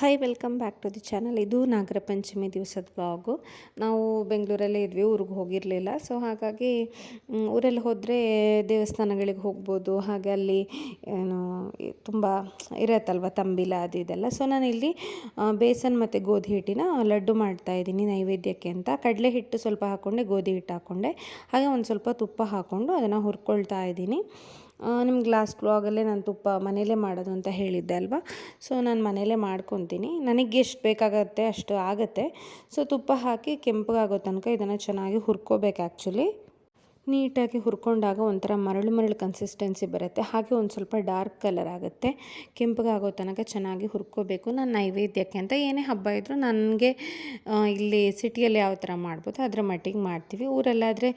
Hi welcome back to the channel ಇದು ನಾಗರ ಪಂಚಮಿ ದಿವಸದ blog ನಾವು ಬೆಂಗಳೂರಲ್ಲೇ ಇದ್ವಿ, ಊರಿಗೆ ಹೋಗಿರಲಿಲ್ಲ. ಸೊ ಹಾಗಾಗಿ ಊರಲ್ಲಿ ಹೋದರೆ ದೇವಸ್ಥಾನಗಳಿಗೆ ಹೋಗ್ಬೋದು. ಹಾಗೆ ಅಲ್ಲಿ, ಏನು ತುಂಬ ಇರತ್ತಲ್ವ, ತಂಬಿಲ, ಅದು ಇದೆಲ್ಲ. ಸೊ ನಾನು ಇಲ್ಲಿ ಬೇಸನ್ ಮತ್ತು ಗೋಧಿ ಹಿಟ್ಟಿನ ಲಡ್ಡು ಮಾಡ್ತಾ ಇದ್ದೀನಿ ನೈವೇದ್ಯಕ್ಕೆ ಅಂತ. ಕಡಲೆ ಹಿಟ್ಟು ಸ್ವಲ್ಪ ಹಾಕ್ಕೊಂಡೆ ಗೋಧಿ ಹಿಟ್ಟು ಹಾಕ್ಕೊಂಡೆ ಹಾಗೆ ಒಂದು ಸ್ವಲ್ಪ ತುಪ್ಪ ಹಾಕ್ಕೊಂಡು ಅದನ್ನು ಹುರ್ಕೊಳ್ತಾ ಇದ್ದೀನಿ. ನಿಮ್ಗೆ ಲಾಸ್ಟ್ ವ್ಲಾಗಲ್ಲೇ ನಾನು ತುಪ್ಪ ಮನೇಲೇ ಮಾಡೋದು ಅಂತ ಹೇಳಿದ್ದೆ ಅಲ್ವಾ? ಸೊ ನಾನು ಮನೇಲೇ ಮಾಡ್ಕೊತೀನಿ. ನನಗೆ ಎಷ್ಟು ಬೇಕಾಗತ್ತೆ ಅಷ್ಟು ಆಗುತ್ತೆ. ಸೊ ತುಪ್ಪ ಹಾಕಿ ಕೆಂಪಗಾಗೋ ತನಕ ಇದನ್ನು ಚೆನ್ನಾಗಿ ಹುರ್ಕೋಬೇಕು ಆ್ಯಕ್ಚುಲಿ ನೀಟಾಗಿ ಹುರ್ಕೊಂಡಾಗ ಒಂಥರ ಮರಳು ಮರಳು ಕನ್ಸಿಸ್ಟೆನ್ಸಿ ಬರುತ್ತೆ. ಹಾಗೆ ಒಂದು ಸ್ವಲ್ಪ ಡಾರ್ಕ್ ಕಲರ್ ಆಗುತ್ತೆ. ಕೆಂಪಗಾಗೋ ತನಕ ಚೆನ್ನಾಗಿ ಹುರ್ಕೋಬೇಕು. ನಾನು ನೈವೇದ್ಯಕ್ಕೆ ಅಂತ ಏನೇ ಹಬ್ಬ ಇದ್ದರೂ ನನಗೆ ಇಲ್ಲಿ ಸಿಟಿಯಲ್ಲಿ ಯಾವ ಥರ ಮಾಡ್ಬೋದು ಅದರ ಮಟ್ಟಿಗೆ ಮಾಡ್ತೀವಿ. ಊರಲ್ಲಾದರೆ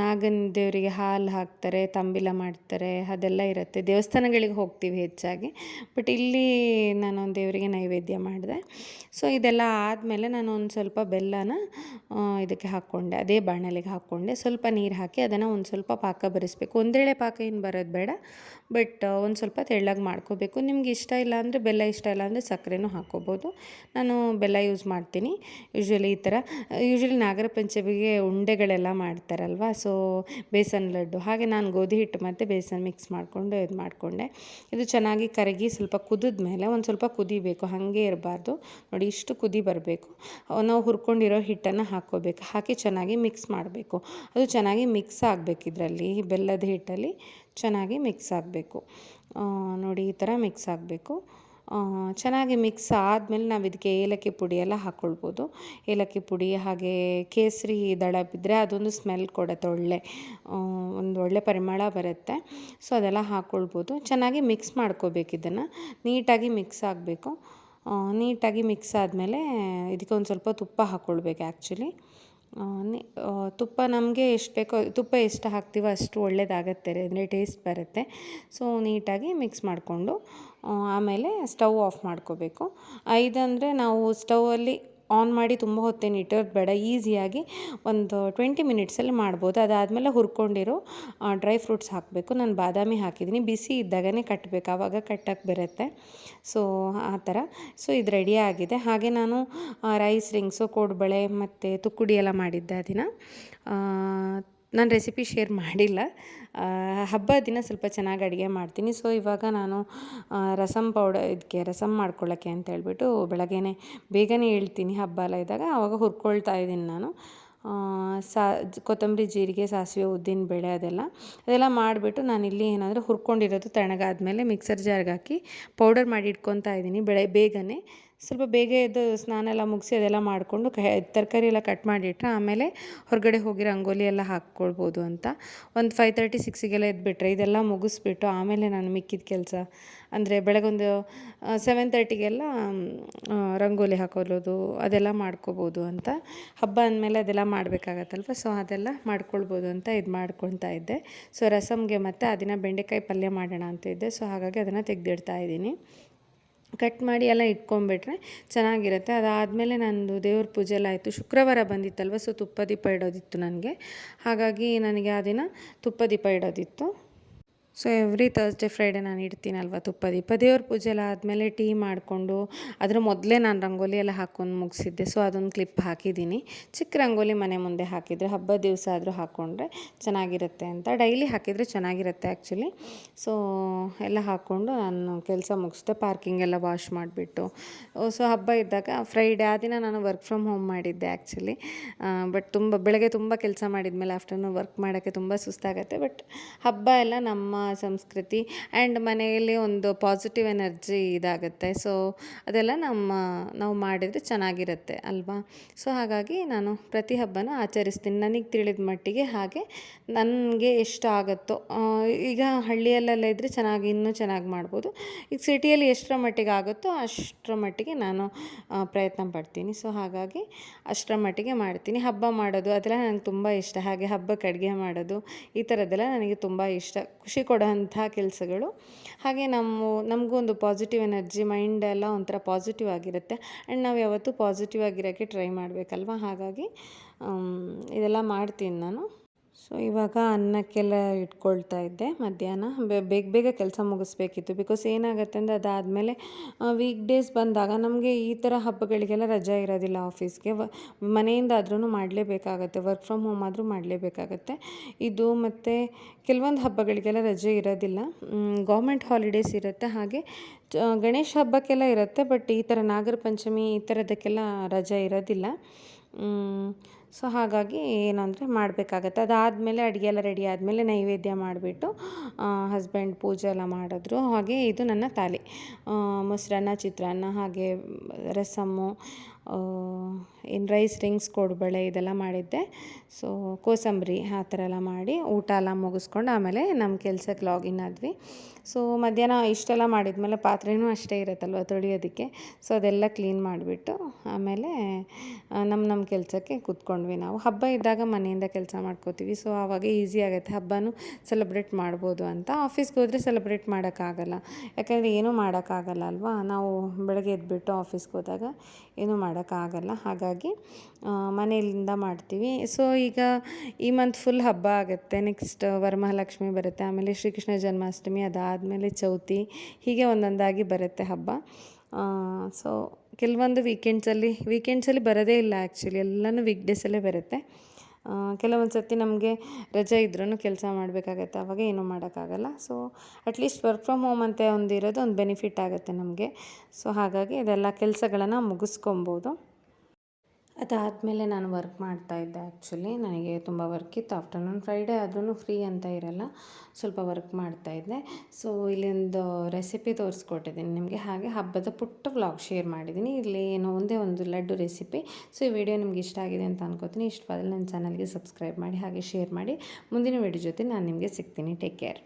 ನಾಗನ ದೇವರಿಗೆ ಹಾಲು ಹಾಕ್ತಾರೆ, ತಂಬಿಲ ಮಾಡ್ತಾರೆ, ಅದೆಲ್ಲ ಇರುತ್ತೆ. ದೇವಸ್ಥಾನಗಳಿಗೆ ಹೋಗ್ತೀವಿ ಹೆಚ್ಚಾಗಿ. ಬಟ್ ಇಲ್ಲಿ ನಾನು ದೇವರಿಗೆ ನೈವೇದ್ಯ ಮಾಡಿದೆ. ಸೊ ಇದೆಲ್ಲ ಆದಮೇಲೆ ನಾನು ಒಂದು ಸ್ವಲ್ಪ ಬೆಲ್ಲನ ಇದಕ್ಕೆ ಹಾಕ್ಕೊಂಡೆ ಅದೇ ಬಾಣಲೆಗೆ ಹಾಕ್ಕೊಂಡೆ ಸ್ವಲ್ಪ ನೀರು ಹಾಕಿ ಅದನ್ನು ಒಂದು ಸ್ವಲ್ಪ ಪಾಕ ಬರಿಸ್ಬೇಕು. ಒಂದೇಳೆ ಪಾಕ ಏನು ಬರೋದು ಬೇಡ. ಬಟ್ ಒಂದು ಸ್ವಲ್ಪ ತೆಳ್ಳಗೆ ಮಾಡ್ಕೋಬೇಕು. ನಿಮ್ಗೆ ಇಷ್ಟ ಇಲ್ಲ ಅಂದರೆ ಬೆಲ್ಲ ಇಷ್ಟ ಇಲ್ಲ ಅಂದರೆ ಸಕ್ಕರೆನೂ ಹಾಕ್ಕೋಬೋದು. ನಾನು ಬೆಲ್ಲ ಯೂಸ್ ಮಾಡ್ತೀನಿ. ಯೂಶ್ವಲಿ ಈ ಥರ ಯೂಶ್ವಲಿ ನಾಗರ ಪಂಚಮಿಗೆ ಉಂಡೆಗಳೆಲ್ಲ ಮಾಡ್ತಾರಲ್ವ? ಸೊ ಬೇಸನ್ ಲಡ್ಡು. ಹಾಗೆ ನಾನು ಗೋಧಿ ಹಿಟ್ಟು ಮತ್ತು ಬೇಸನ್ ಮಿಕ್ಸ್ ಮಾಡಿಕೊಂಡು ಇದು ಮಾಡಿಕೊಂಡೆ. ಇದು ಚೆನ್ನಾಗಿ ಕರಗಿ ಸ್ವಲ್ಪ ಕುದಿದ ಮೇಲೆ ಒಂದು ಸ್ವಲ್ಪ ಕುದಿಬೇಕು. ಹಾಗೆ ಇರಬಾರ್ದು. ನೋಡಿ, ಇಷ್ಟು ಕುದಿ ಬರಬೇಕು. ನಾವು ಹುರ್ಕೊಂಡಿರೋ ಹಿಟ್ಟನ್ನು ಹಾಕ್ಕೋಬೇಕು. ಹಾಕಿ ಚೆನ್ನಾಗಿ ಮಿಕ್ಸ್ ಮಾಡಬೇಕು. ಅದು ಚೆನ್ನಾಗಿ ಮಿಕ್ಸ್ ಆಗಬೇಕು ಇದರಲ್ಲಿ, ಬೆಲ್ಲದ ಹಿಟ್ಟಲ್ಲಿ ಚೆನ್ನಾಗಿ ಮಿಕ್ಸ್ ಆಗಬೇಕು. ನೋಡಿ, ಈ ಥರ ಮಿಕ್ಸ್ ಆಗಬೇಕು. ಚೆನ್ನಾಗಿ ಮಿಕ್ಸ್ ಆದಮೇಲೆ ನಾವು ಇದಕ್ಕೆ ಏಲಕ್ಕಿ ಪುಡಿ ಎಲ್ಲ ಹಾಕ್ಕೊಳ್ಬೋದು ಏಲಕ್ಕಿ ಪುಡಿ, ಹಾಗೆ ಕೇಸರಿ ದಳ ಬಿದ್ದರೆ ಅದೊಂದು ಸ್ಮೆಲ್ ಕೊಡುತ್ತೆ, ಒಳ್ಳೆ ಒಂದು ಒಳ್ಳೆ ಪರಿಮಳ ಬರುತ್ತೆ. ಸೊ ಅದೆಲ್ಲ ಹಾಕ್ಕೊಳ್ಬೋದು ಚೆನ್ನಾಗಿ ಮಿಕ್ಸ್ ಮಾಡ್ಕೋಬೇಕು ಇದನ್ನು. ನೀಟಾಗಿ ಮಿಕ್ಸ್ ಆಗಬೇಕು. ನೀಟಾಗಿ ಮಿಕ್ಸ್ ಆದಮೇಲೆ ಇದಕ್ಕೆ ಒಂದು ಸ್ವಲ್ಪ ತುಪ್ಪ ಹಾಕ್ಕೊಳ್ಬೇಕು ಆ್ಯಕ್ಚುಲಿ ತುಪ್ಪ ನಮಗೆ ಎಷ್ಟು ಬೇಕೋ, ತುಪ್ಪ ಎಷ್ಟು ಹಾಕ್ತೀವೋ ಅಷ್ಟು ಒಳ್ಳೇದಾಗತ್ತೆ ಅಂದರೆ ಟೇಸ್ಟ್ ಬರುತ್ತೆ. ಸೊ ನೀಟಾಗಿ ಮಿಕ್ಸ್ ಮಾಡಿಕೊಂಡು ಆಮೇಲೆ ಸ್ಟವ್ ಆಫ್ ಮಾಡ್ಕೋಬೇಕು. ಇದಂದರೆ ನಾವು ಸ್ಟವಲ್ಲಿ ಆನ್ ಮಾಡಿ ತುಂಬ ಹೊತ್ತೇನು ಇಟ್ಟೋದು ಬೇಡ. ಈಸಿಯಾಗಿ ಒಂದು ಟ್ವೆಂಟಿ ಮಿನಿಟ್ಸಲ್ಲಿ ಮಾಡ್ಬೋದು. ಅದಾದಮೇಲೆ ಹುರ್ಕೊಂಡಿರೋ ಡ್ರೈ ಫ್ರೂಟ್ಸ್ ಹಾಕಬೇಕು. ನಾನು ಬಾದಾಮಿ ಹಾಕಿದ್ದೀನಿ ಬಿಸಿ ಇದ್ದಾಗನೇ ಕಟ್ಟಬೇಕು ಆವಾಗ ಕಟ್ಟಕ್ಕೆ ಬರುತ್ತೆ. ಸೊ ಆ ಥರ. ಸೊ ಇದು ರೆಡಿ ಆಗಿದೆ. ಹಾಗೆ ನಾನು ರೈಸ್ ರಿಂಗ್ಸು ಕೋಡ್ಬಳೆ ಮತ್ತು ತುಕ್ಕುಡಿ ಎಲ್ಲ ಮಾಡಿದ್ದೆ ದಿನ ನಾನು ರೆಸಿಪಿ ಶೇರ್ ಮಾಡಿಲ್ಲ. ಹಬ್ಬ ದಿನ ಸ್ವಲ್ಪ ಚೆನ್ನಾಗಿ ಅಡುಗೆ ಮಾಡ್ತೀನಿ. ಸೊ ಇವಾಗ ನಾನು ರಸಮ್ ಪೌಡರ್ ಇದಕ್ಕೆ ರಸಮ್ ಮಾಡ್ಕೊಳ್ಳೋಕ್ಕೆ ಅಂತ ಹೇಳ್ಬಿಟ್ಟು ಬೆಳಗ್ಗೆನೇ ಬೇಗನೆ ಹೇಳ್ತೀನಿ ಹಬ್ಬ ಎಲ್ಲ ಇದ್ದಾಗ. ಆವಾಗ ಹುರ್ಕೊಳ್ತಾ ಇದ್ದೀನಿ ನಾನು. ಸಾ, ಕೊತ್ತಂಬರಿ ಜೀರಿಗೆ, ಸಾಸಿವೆ, ಉದ್ದಿನ ಬೇಳೆ ಅದೆಲ್ಲ ಅದೆಲ್ಲ ಮಾಡಿಬಿಟ್ಟು ನಾನು ಇಲ್ಲಿ ಏನಾದರೂ ಹುರ್ಕೊಂಡಿರೋದು ತಣ್ಣಗಾದ್ಮೇಲೆ ಮಿಕ್ಸರ್ ಜಾರ್ಗೆ ಹಾಕಿ ಪೌಡರ್ ಮಾಡಿ ಇಟ್ಕೊತಾ ಇದ್ದೀನಿ ಬೆಳೆ, ಬೇಗನೆ. ಸ್ವಲ್ಪ ಬೇಗ ಎದ್ದು ಸ್ನಾನ ಎಲ್ಲ ಮುಗಿಸಿ ಅದೆಲ್ಲ ಮಾಡಿಕೊಂಡು ತರಕಾರಿ ಎಲ್ಲ ಕಟ್ ಮಾಡಿಟ್ರೆ ಆಮೇಲೆ ಹೊರಗಡೆ ಹೋಗಿ ರಂಗೋಲಿ ಎಲ್ಲ ಹಾಕ್ಕೊಳ್ಬೋದು ಅಂತ. ಒಂದು ಫೈವ್ ತರ್ಟಿ ಸಿಕ್ಸಿಗೆಲ್ಲ ಎದ್ಬಿಟ್ರೆ ಇದೆಲ್ಲ ಮುಗಿಸ್ಬಿಟ್ಟು ಆಮೇಲೆ ನಾನು ಮಿಕ್ಕಿದ ಕೆಲಸ. ಅಂದರೆ ಬೆಳಗೊಂದು ಸೆವೆನ್ ತರ್ಟಿಗೆಲ್ಲ ರಂಗೋಲಿ ಹಾಕೊಳ್ಳೋದು, ಅದೆಲ್ಲ ಮಾಡ್ಕೋಬೋದು ಅಂತ. ಹಬ್ಬ ಅಂದಮೇಲೆ ಅದೆಲ್ಲ ಮಾಡಬೇಕಾಗತ್ತಲ್ವ? ಸೊ ಅದೆಲ್ಲ ಮಾಡ್ಕೊಳ್ಬೋದು ಅಂತ ಇದು ಮಾಡ್ಕೊಳ್ತಾ ಇದ್ದೆ. ಸೊ ರಸಮ್ಗೆ ಮತ್ತು ಆ ಬೆಂಡೆಕಾಯಿ ಪಲ್ಯ ಮಾಡೋಣ ಅಂತ ಇದ್ದೆ. ಸೊ ಹಾಗಾಗಿ ಅದನ್ನು ತೆಗೆದಿಡ್ತಾ ಇದ್ದೀನಿ. ಕಟ್ ಮಾಡಿ ಎಲ್ಲ ಇಟ್ಕೊಂಡ್ಬಿಟ್ರೆ ಚೆನ್ನಾಗಿರುತ್ತೆ. ಅದಾದಮೇಲೆ ನಂದು ದೇವ್ರ ಪೂಜೆ ಎಲ್ಲ ಆಯಿತು. ಶುಕ್ರವಾರ ಬಂದಿತ್ತಲ್ವ ಸೊ ತುಪ್ಪ ದೀಪ ಇಡೋದಿತ್ತು ನನಗೆ. ಹಾಗಾಗಿ ನನಗೆ ಆ ದಿನ ತುಪ್ಪ ದೀಪ ಇಡೋದಿತ್ತು. ಸೊ ಎವ್ರಿ ತರ್ಸ್ಡೇ ಫ್ರೈಡೆ ನಾನು ಇಡ್ತೀನಲ್ವ ತುಪ್ಪ ದೀಪ ದೇವ್ರ ಪೂಜೆ ಎಲ್ಲ ಆದಮೇಲೆ ಟೀ ಮಾಡಿಕೊಂಡು ಅದರ ಮೊದಲೇ ನಾನು ರಂಗೋಲಿ ಎಲ್ಲ ಹಾಕ್ಕೊಂಡು ಮುಗಿಸಿದ್ದೆ. ಸೊ ಅದೊಂದು ಕ್ಲಿಪ್ ಹಾಕಿದ್ದೀನಿ. ಚಿಕ್ಕ ರಂಗೋಲಿ ಮನೆ ಮುಂದೆ ಹಾಕಿದರೆ, ಹಬ್ಬದ ದಿವಸ ಆದರೂ ಹಾಕ್ಕೊಂಡ್ರೆ ಚೆನ್ನಾಗಿರುತ್ತೆ ಅಂತ. ಡೈಲಿ ಹಾಕಿದರೆ ಚೆನ್ನಾಗಿರುತ್ತೆ ಆ್ಯಕ್ಚುಲಿ ಸೊ ಎಲ್ಲ ಹಾಕ್ಕೊಂಡು ನಾನು ಕೆಲಸ ಮುಗಿಸ್ದೆ ಪಾರ್ಕಿಂಗ್ ಎಲ್ಲ ವಾಶ್ ಮಾಡಿಬಿಟ್ಟು. ಸೊ ಹಬ್ಬ ಇದ್ದಾಗ ಫ್ರೈಡೇ ಆ ದಿನ ನಾನು ವರ್ಕ್ ಫ್ರಮ್ ಹೋಮ್ ಮಾಡಿದ್ದೆ ಆ್ಯಕ್ಚುಲಿ ಬಟ್ ತುಂಬ, ಬೆಳಗ್ಗೆ ತುಂಬ ಕೆಲಸ ಮಾಡಿದ್ಮೇಲೆ ಆಫ್ಟರ್ನೂನ್ ವರ್ಕ್ ಮಾಡೋಕ್ಕೆ ತುಂಬ ಸುಸ್ತಾಗತ್ತೆ. ಬಟ್ ಹಬ್ಬ ಎಲ್ಲ ನಮ್ಮ ಸಂಸ್ಕೃತಿ ಆ್ಯಂಡ್ ಮನೆಯಲ್ಲಿ ಒಂದು ಪಾಸಿಟಿವ್ ಎನರ್ಜಿ ಇದಾಗುತ್ತೆ. ಸೊ ಅದೆಲ್ಲ ನಮ್ಮ, ನಾವು ಮಾಡಿದರೆ ಚೆನ್ನಾಗಿರುತ್ತೆ ಅಲ್ವಾ? ಸೊ ಹಾಗಾಗಿ ನಾನು ಪ್ರತಿ ಹಬ್ಬನೂ ಆಚರಿಸ್ತೀನಿ. ನನಗೆ ತಿಳಿದ ಮಟ್ಟಿಗೆ ಹಾಗೆ ನನಗೆ ಇಷ್ಟ ಆಗುತ್ತೋ ಈಗ ಹಳ್ಳಿಯಲ್ಲೆಲ್ಲ ಇದ್ದರೆ ಚೆನ್ನಾಗಿ, ಇನ್ನೂ ಚೆನ್ನಾಗಿ ಮಾಡ್ಬೋದು. ಈಗ ಸಿಟಿಯಲ್ಲಿ ಎಷ್ಟರ ಮಟ್ಟಿಗೆ ಆಗುತ್ತೋ ಅಷ್ಟರ ಮಟ್ಟಿಗೆ ನಾನು ಪ್ರಯತ್ನ ಪಡ್ತೀನಿ. ಸೊ ಹಾಗಾಗಿ ಅಷ್ಟರ ಮಟ್ಟಿಗೆ ಮಾಡ್ತೀನಿ. ಹಬ್ಬ ಮಾಡೋದು ಅದೆಲ್ಲ ನನಗೆ ತುಂಬ ಇಷ್ಟ. ಹಾಗೆ ಹಬ್ಬಕ್ಕೆ ಅಡುಗೆ ಮಾಡೋದು ಈ ಥರದ್ದೆಲ್ಲ ನನಗೆ ತುಂಬ ಇಷ್ಟ. ಖುಷಿ ಕೊಡೋಂಥ ಕೆಲಸಗಳು. ಹಾಗೆ ನಮ್ಮ, ನಮಗೂ ಒಂದು ಪಾಸಿಟಿವ್ ಎನರ್ಜಿ ಮೈಂಡ್ ಎಲ್ಲ ಒಂಥರ ಪಾಸಿಟಿವ್ ಆಗಿರುತ್ತೆ. ಆ್ಯಂಡ್ ನಾವು ಯಾವತ್ತೂ ಪಾಸಿಟಿವ್ ಆಗಿರೋಕ್ಕೆ ಟ್ರೈ ಮಾಡಬೇಕಲ್ವ? ಹಾಗಾಗಿ ಇದೆಲ್ಲ ಮಾಡ್ತೀನಿ ನಾನು. ಸೊ ಇವಾಗ ಅನ್ನಕ್ಕೆಲ್ಲ ಇಟ್ಕೊಳ್ತಾ ಇದ್ದೆ ಮಧ್ಯಾಹ್ನ. ಬೇಗ ಬೇಗ ಕೆಲಸ ಮುಗಿಸ್ಬೇಕಿತ್ತು. ಬಿಕಾಸ್ ಏನಾಗುತ್ತೆ ಅಂದರೆ ಅದಾದಮೇಲೆ ವೀಕ್ ಡೇಸ್ ಬಂದಾಗ ನಮಗೆ ಈ ಥರ ಹಬ್ಬಗಳಿಗೆಲ್ಲ ರಜೆ ಇರೋದಿಲ್ಲ ಆಫೀಸ್ಗೆ ವ ಮನೆಯಿಂದಾದ್ರೂ ಮಾಡಲೇಬೇಕಾಗತ್ತೆ. ವರ್ಕ್ ಫ್ರಮ್ ಹೋಮ್ ಆದರೂ ಮಾಡಲೇಬೇಕಾಗತ್ತೆ. ಇದು ಮತ್ತು ಕೆಲವೊಂದು ಹಬ್ಬಗಳಿಗೆಲ್ಲ ರಜೆ ಇರೋದಿಲ್ಲ. ಗೌರ್ಮೆಂಟ್ ಹಾಲಿಡೇಸ್ ಇರುತ್ತೆ. ಹಾಗೆ ಗಣೇಶ ಹಬ್ಬಕ್ಕೆಲ್ಲ ಇರುತ್ತೆ. ಬಟ್ ಈ ಥರ ನಾಗರ ಪಂಚಮಿ ಈ ಥರದಕ್ಕೆಲ್ಲ ರಜೆ ಇರೋದಿಲ್ಲ. ಸೊ ಹಾಗಾಗಿ ಏನಂದರೆ ಮಾಡಬೇಕಾಗತ್ತೆ. ಅದಾದಮೇಲೆ ಅಡುಗೆ ಎಲ್ಲ ರೆಡಿ ಆದಮೇಲೆ ನೈವೇದ್ಯ ಮಾಡಿಬಿಟ್ಟು ಹಸ್ಬೆಂಡ್ ಪೂಜೆ ಎಲ್ಲ ಮಾಡಿದ್ರು. ಹಾಗೆ ಇದು ನನ್ನ ತಾಲಿ. ಮೊಸರನ್ನ, ಚಿತ್ರಾನ್ನ, ಹಾಗೆ ರಸಮ್ಮು ಏನು ರೈಸ್ ರಿಂಗ್ಸ್ ಕೋಡುಬಳೆ ಇದೆಲ್ಲ ಮಾಡಿದ್ದೆ. ಸೊ ಕೋಸಂಬರಿ ಆ ಥರ ಎಲ್ಲ ಮಾಡಿ ಊಟ ಎಲ್ಲ ಮುಗಿಸ್ಕೊಂಡು ಆಮೇಲೆ ನಮ್ಮ ಕೆಲಸಕ್ಕೆ ಲಾಗಿನ್ ಆದ್ವಿ. ಸೊ ಮಧ್ಯಾಹ್ನ ಇಷ್ಟೆಲ್ಲ ಮಾಡಿದ್ಮೇಲೆ ಪಾತ್ರೆನೂ ಅಷ್ಟೇ ಇರುತ್ತಲ್ವ ತೊಳೆಯೋದಕ್ಕೆ. ಸೊ ಅದೆಲ್ಲ ಕ್ಲೀನ್ ಮಾಡಿಬಿಟ್ಟು ಆಮೇಲೆ ನಮ್ಮ ನಮ್ಮ ಕೆಲಸಕ್ಕೆ ಕೂತ್ಕೊಂಡ್ವಿ ನಾವು. ಹಬ್ಬ ಇದ್ದಾಗ ಮನೆಯಿಂದ ಕೆಲಸ ಮಾಡ್ಕೋತೀವಿ. ಸೊ ಆವಾಗ ಈಸಿ ಆಗುತ್ತೆ. ಹಬ್ಬನೂ ಸೆಲೆಬ್ರೇಟ್ ಮಾಡ್ಬೋದು ಅಂತ. ಆಫೀಸ್ಗೆ ಹೋದರೆ ಸೆಲೆಬ್ರೇಟ್ ಮಾಡೋಕ್ಕಾಗಲ್ಲ. ಯಾಕಂದರೆ ಏನೂ ಮಾಡೋಕ್ಕಾಗಲ್ಲ ಅಲ್ವಾ? ನಾವು ಬೆಳಗ್ಗೆ ಎದ್ಬಿಟ್ಟು ಆಫೀಸ್ಗೆ ಹೋದಾಗ ಏನೂ ಮಾಡೋಕ್ಕಾಗಲ್ಲ. ಹಾಗಾಗಿ ಮನೆಯಿಂದ ಮಾಡ್ತೀವಿ. ಸೊ ಈಗ ಈ ಮಂತ್ ಫುಲ್ ಹಬ್ಬ ಆಗುತ್ತೆ. ನೆಕ್ಸ್ಟ್ ವರಮಹಾಲಕ್ಷ್ಮಿ ಬರುತ್ತೆ. ಆಮೇಲೆ ಶ್ರೀಕೃಷ್ಣ ಜನ್ಮಾಷ್ಟಮಿ ಅದಾದಮೇಲೆ ಚೌತಿ. ಹೀಗೆ ಒಂದೊಂದಾಗಿ ಬರುತ್ತೆ ಹಬ್ಬ. ಸೊ ಕೆಲವೊಂದು ವೀಕೆಂಡ್ಸಲ್ಲಿ ವೀಕೆಂಡ್ಸಲ್ಲಿ ಬರೋದೇ ಇಲ್ಲ ಆ್ಯಕ್ಚುಲಿ ಎಲ್ಲನೂ ವೀಕ್ ಡೇಸಲ್ಲೇ ಬರುತ್ತೆ. ಕೆಲವೊಂದು ಸರ್ತಿ ನಮಗೆ ರಜೆ ಇದ್ರೂ ಕೆಲಸ ಮಾಡಬೇಕಾಗತ್ತೆ ಆವಾಗ ಏನೂ ಮಾಡೋಕ್ಕಾಗಲ್ಲ. So at least work from home ಅಂತ ಒಂದು ಇರೋದು ಒಂದು ಬೆನಿಫಿಟ್ ಆಗುತ್ತೆ ನಮಗೆ. ಸೊ ಹಾಗಾಗಿ ಇದೆಲ್ಲ ಕೆಲಸಗಳನ್ನು ಮುಗಿಸ್ಕೊಬೋದು. ಅದಾದಮೇಲೆ ನಾನು ವರ್ಕ್ ಮಾಡ್ತಾ ಇದ್ದೆ ಆ್ಯಕ್ಚುಲಿ ನನಗೆ ತುಂಬ ವರ್ಕ್ ಇತ್ತು. ಆಫ್ಟರ್ನೂನ್ ಫ್ರೈಡೇ ಆದ್ರೂ ಫ್ರೀ ಅಂತ ಇರಲ್ಲ. ಸ್ವಲ್ಪ ವರ್ಕ್ ಮಾಡ್ತಾ ಇದ್ದೆ. ಸೊ ಇಲ್ಲೊಂದು ರೆಸಿಪಿ ತೋರಿಸ್ಕೊಟ್ಟಿದ್ದೀನಿ. ನಿಮಗೆ ಹಾಗೆ ಹಬ್ಬದ ಪುಟ್ಟ ವ್ಲಾಗ್ ಶೇರ್ ಮಾಡಿದ್ದೀನಿ. ಇಲ್ಲಿ ಏನೋ ಒಂದೇ ಒಂದು ಲಡ್ಡು ರೆಸಿಪಿ ಸೊ ಈ ವಿಡಿಯೋ ನಿಮ್ಗೆ ಇಷ್ಟ ಆಗಿದೆ ಅಂತ ಅನ್ಕೋತೀನಿ. ಇಷ್ಟವಾದ್ರೆ ನನ್ನ ಚಾನಲ್ಗೆ ಸಬ್ಸ್ಕ್ರೈಬ್ ಮಾಡಿ, ಹಾಗೆ ಶೇರ್ ಮಾಡಿ. ಮುಂದಿನ ವಿಡಿಯೋ ಜೊತೆ ನಾನು ನಿಮಗೆ ಸಿಗ್ತೀನಿ. Take care